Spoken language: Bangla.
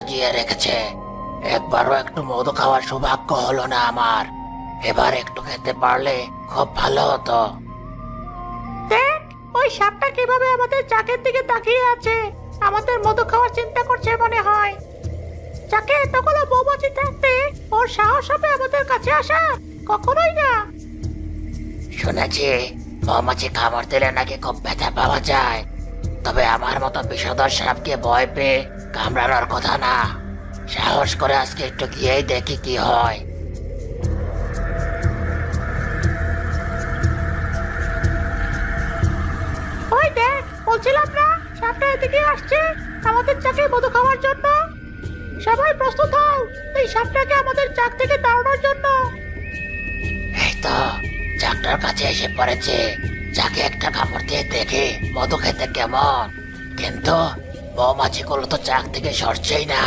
জিয়ে রেখেছে। একবারও একটু মধু খাওয়ার সৌভাগ্য হলো না আমার। এবার একটু খেতে পারলে খুব ভালো হতো। দেখ ওই সাপটা কীভাবে আমাদের চাকের দিকে তাকিয়ে আছে। আমাদের মধু খাওয়ার চিন্তা করছে মনে হয়। চাকে এতগুলো বৌমাছি থাকতে ওর সাহস হবে আমাদের কাছে আসা? কখনোই না। শুনেছি মৌমাছি কামড় দিলে নাকি খুব ব্যথা পাওয়া যায়। তবে আমার মতো বিষধর সাপকে ভয় পেয়ে কামড়ানোর কথা না। সাহস করে আজকে একটু গিয়েই দেখি কি হয়। ওই দেখ বলছিলাম না সাপটা এদিকে আসছে আমাদের চাকে মধু খাওয়ার জন্য। সবাই প্রস্তুত হও এই সাপটাকে আমাদের চাক থেকে তাড়ানোর জন্য। এই তো চাকটার কাছে এসে পড়েছে। যাকে একটা কামড় দিয়ে দেখে মধু খেতে কেমন। কিন্তু মৌমাছিগুলো তো চাক থেকে সরছেই না।